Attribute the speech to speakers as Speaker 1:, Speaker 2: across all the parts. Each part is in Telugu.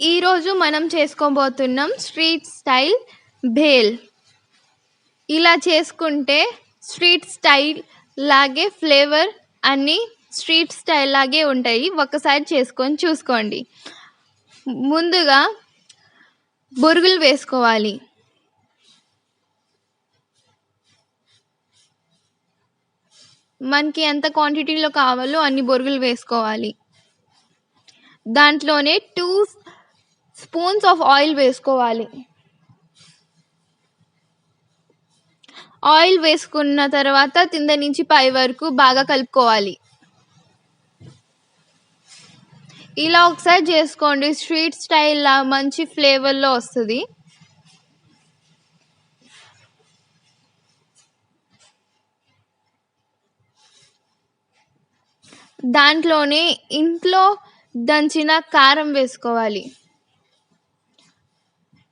Speaker 1: ఈరోజు మనం చేసుకోబోతున్నాం స్ట్రీట్ స్టైల్ భేల్ ఇలా చేసుకుంటే స్ట్రీట్ స్టైల్ లాగే ఫ్లేవర్ అన్నీ స్ట్రీట్ స్టైల్ లాగే ఉంటాయి. ఒకసారి చేసుకొని చూసుకోండి. ముందుగా బొరుగులు వేసుకోవాలి. మనకి ఎంత క్వాంటిటీలో కావాలో అన్ని బొరుగులు వేసుకోవాలి. దాంట్లోనే టూ స్పూన్స్ ఆఫ్ ఆయిల్ వేసుకోవాలి. ఆయిల్ వేసుకున్న తర్వాత కింద నుంచి పై వరకు బాగా కలుపుకోవాలి. ఇలా ఒకసారి చేసుకోండి. స్ట్రీట్ స్టైల్ మంచి ఫ్లేవర్లో వస్తుంది. దాంట్లోనే ఇంట్లో దంచిన కారం వేసుకోవాలి.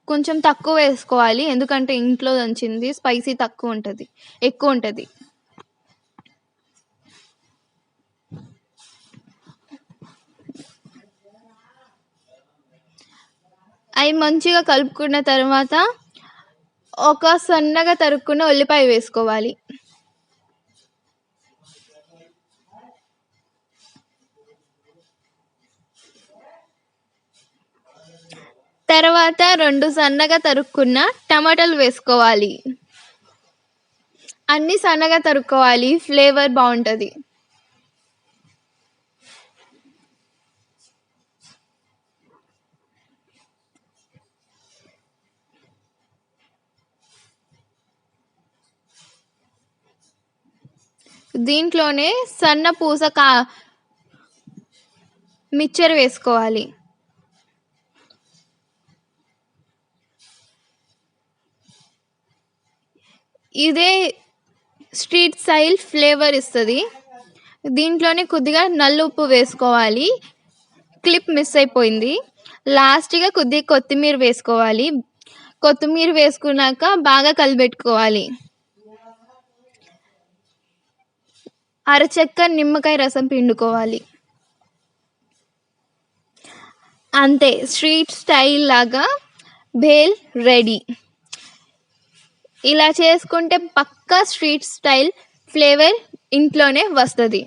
Speaker 1: కొంచెం తక్కువ వేసుకోవాలి. ఎందుకంటే ఇంట్లో దంచింది స్పైసీ తక్కువ ఉంటుంది ఎక్కువ ఉంటుంది. అవి మంచిగా కలుపుకున్న తర్వాత ఒక సన్నగా తరుక్కున్న ఉల్లిపాయ వేసుకోవాలి. తర్వాత రెండు సన్నగా తరుక్కున్న టమాటాలు వేసుకోవాలి. అన్నీ సన్నగా తరుక్కోవాలి. ఫ్లేవర్ బాగుంటుంది. దీంట్లోనే సన్న పూస కా మిక్చర్ వేసుకోవాలి. ఇదే స్ట్రీట్ స్టైల్ ఫ్లేవర్ ఇస్తుంది. దీంట్లోనే కొద్దిగా నల్లుప్పు వేసుకోవాలి. క్లిప్ మిస్ అయిపోయింది. లాస్ట్గా కొద్దిగా కొత్తిమీర వేసుకోవాలి. కొత్తిమీర వేసుకున్నాక బాగా కలిపెట్టుకోవాలి. అరచెక్క నిమ్మకాయ రసం పిండుకోవాలి. అంతే స్ట్రీట్ స్టైల్ లాగా భేల్ రెడీ. ఇలా చేసుకుంటే పక్కా స్ట్రీట్ స్టైల్ ఫ్లేవర్ ఇంట్లోనే వస్తుంది.